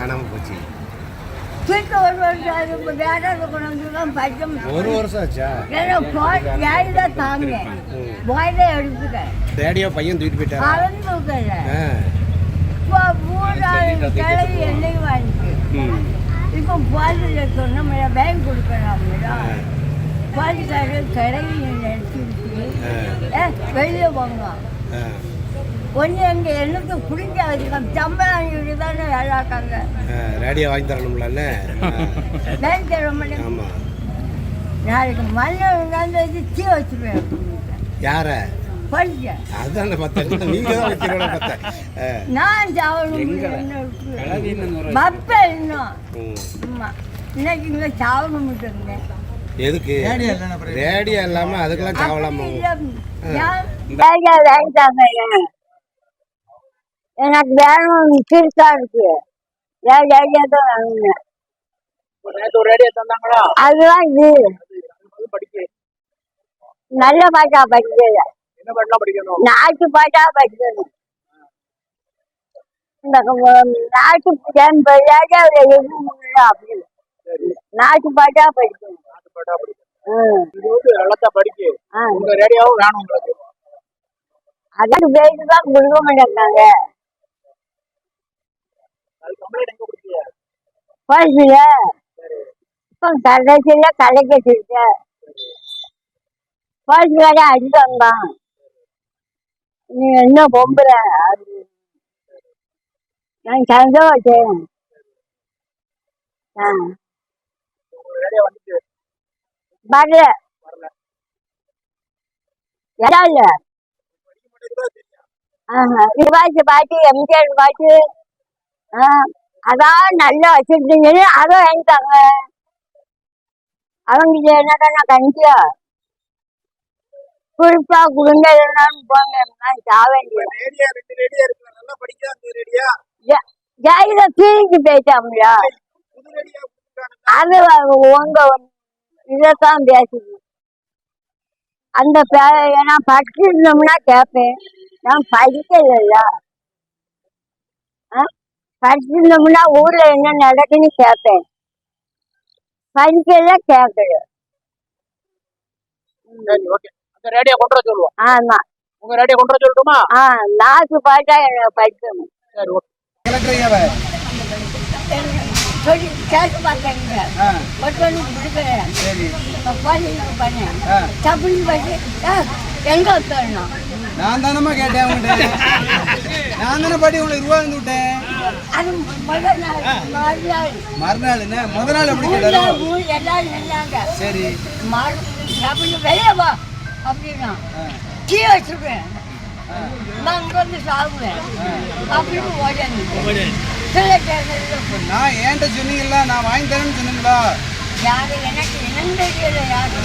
காணாம போச்சு. தூக்கி ஒரு வருஷம் ஆகுது இப்போ வேடாத கொண்டு வந்து தான் படிக்க முடியும் ஒரு வருஷம் ஆச்சா? ஏன்னா போய் யாரு தான் தாங்க போய் தான் எடுத்துக்க டேடியோ பையன் தூக்கிட்டு போயிட்டாரா? அவன் தூக்கல ஆ. இப்போ மூணாவது கிளவி என்னைக்கு வாங்கிச்சு? ம். இப்போ பாலில் சொன்ன பேங்க் கொடுக்கலாம்ல பாலிக்காரு கிளவி நினச்சிருச்சு ஏ வெளியே ஆ. ஒன்று எங்கள் எண்ணத்து பிடிக்காது சம்பளம் வாங்கிட்டு தானே வேலாக்காங்க ரேடியோ வாங்கி தரணும்லண்ணே பேங்க் தர மாட்டேன் ஆமாம் நாளைக்கு மண்ணை உட்காந்து வச்சு தீ வச்சுருவேன். யார? படிக்க அதுதான் பார்த்தேன். நீங்க தான் வைக்கிறோட பார்த்தேன். ஆ, நான் சாவணும். என்ன இருக்கு பப்ப இன்னும் இன்னைக்கு இங்கே சாவணும் இருந்தேன் எதுக்கு? ரேடியோ இல்லாம அதுக்கெல்லாம் சாவலாமா? எனக்கு வேணும் சிறுசா இருக்கு. ஏன் ரேடியோ தான் வேணுங்க அதுதான் இது. நல்ல பாட்டா படிக்கல. நாட்டு பாட்டா படிக்கணும். நாட்டு அப்படி நாட்டு பாட்டா படிக்கணும். நாட்டு பாட்டா படிக்கணும். ம். இது வந்து நல்லா படிக்க ஆ. உங்க ரேடியோவும் வேணும் உங்களுக்கு அதான் பேசி தான் கொடுக்க மாட்டேங்காங்க போச்சுல இப்போ கடைசியில கடைக்கு வச்சிருக்க போச்சு கடை அடிச்சாங்க நீ என்ன பொம்புற? நான் ஆ. வரல. வரல. இடம் இல்ல ஆஹா. சிவாஜி பாட்டு எம்ஜிஆர் பாட்டு ஆ, அதான் நல்லா வச்சிருந்தீங்கன்னு அதை வாங்கிட்டாங்க. அவங்க என்ன கண்டியா குறிப்பா குடுங்க இல்லைனாலும் போங்க நான் ரேடியோ ஜாயில புது ரேடியோ அது உங்க இதைத்தான் பேசுது. அந்த நான் படிச்சிருந்தோம்னா கேட்பேன் நான் படிக்கல படிச்சிருந்தோம்னா ஊர்ல என்ன நடக்குன்னு கேட்பேன் படிக்கல கேட்கல சரி ஓகே அந்த ரேடியோ கொண்டு வர சொல்லுவோம். ஆமா. உங்க ரேடியோ கொண்டு வர சொல்லட்டுமா? ஆ நாக்கு பாட்டா எனக்கு படிக்கணும். சரி ஓகே சொல்லி கேட்டு பார்த்தேங்க ஒருத்தனுக்கு கொடுக்குறேன். பாலிக்கு பண்ணேன்? தப்புன்னு பார்த்து எங்க நான் தானம்மா கேட்டேன் உங்கள்கிட்ட நான் தானே பாட்டி உங்களுக்கு ரூபா இருந்து விட்டேன்? முதல் மறுநாள் மறுநாள். என்ன முத நாள் எப்படி கேட்டாரோ சரி. வெளியே வா அப்படின்னா. டீ வச்சுருவேன் நான் அங்கே வந்து சாப்பிடுவேன். அப்படின்னு ஓடி சில நான் ஏன்ட்ட சொன்னீங்கல்ல நான் வாங்கி தரேன்னு சொன்னீங்களா? யாரு எனக்கு என்னன்னு தெரியல யாரு?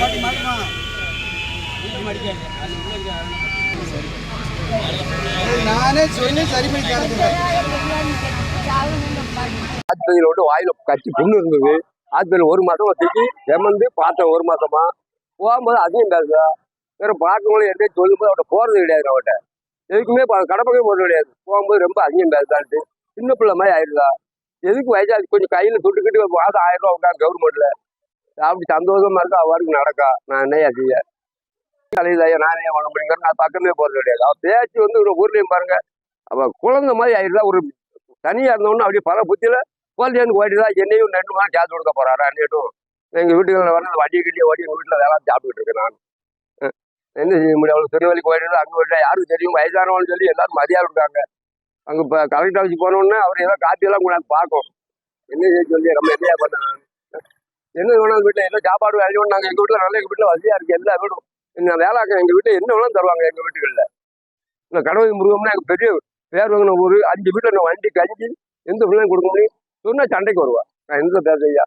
பாட்டி மாட்டுமா நானே சொல்லி சரி பண்ணி தரேன் விட்டு வாயில கட்டி புண்ணு இருந்தது. ஆஸ்பத்திரியில் ஒரு மாதம் தூக்கி எமந்து பார்த்தேன் ஒரு மாசமா. போகும்போது அதையும் பேசுதா வேற பார்க்கும்போது எதுவும் சொல்லும்போது அவட்ட போறது கிடையாது அவட்ட எதுக்குமே கடப்பக்கம் கடப்பக்கமே போறது கிடையாது. போகும்போது ரொம்ப அதிகம் பேசுதான்ட்டு சின்ன பிள்ளை மாதிரி ஆயிடுதா? எதுக்கு வயசாக கொஞ்சம் கையில் தொட்டுக்கிட்டு மாதம் ஆயிரம் ரூபா விட்டா கவர்மெண்ட்ல அப்படி சந்தோஷமா இருக்கா? அவருக்கு நடக்கா? நான் என்ன செய்ய? கலையிலையா நானே பண்ண நான் பக்கமே போறது கிடையாது. பேச்சு வந்து ஒரு ஊர்லயும் பாருங்க. அவ குழந்தை மாதிரி ஆயிடுதா ஒரு தனியா இருந்தவொன்னு அப்படியே பல புத்தியில குழந்தைன்னு ஓடிதா என்னையும் ரெண்டு மாதம் சேர்த்து கொடுக்க போகிறாரா நேட்டும் எங்க வீட்டுகளில் வந்து வடி கட்டி ஓடி எங்க வீட்டுல வேலை சாப்பிட்டுட்டு இருக்கேன் நான். என்ன செய்ய முடியும்? அவளுக்கு திருநெல்வேலிக்கு ஓடிடுது அங்க ஓடிட்டா யாருக்கு தெரியும்? வயசானவன்னு சொல்லி எல்லாரும் மதியானம் இருக்காங்க அங்க இப்போ கலெக்டர் ஆஃபீஸ் போனோடனே அவர் ஏதோ காப்பி எல்லாம் கொண்டாந்து பார்க்கும். என்ன செய்ய சொல்லி நம்ம என்னையா பண்ண என்ன வேணாலும் வீட்டில் என்ன சாப்பாடு வேணும் நாங்கள் எங்கள் வீட்டில் நல்ல எங்கள் வீட்டில் வசதியாக இருக்குது எல்லா வீடும். என்ன வேலாக்க எங்கள் வீட்டில் என்ன வேணாலும் தருவாங்க எங்கள் வீட்டுகளில்? இந்த கடவுள் முருகம்னா எங்கள் பெரிய பேர் வாங்கின ஊர் அஞ்சு வீட்டில் நான் வண்டி கஞ்சி எந்த பிள்ளைங்க கொடுக்க முடியும்? சொன்னால் சண்டைக்கு வருவா. நான் எந்த பேச ஐயா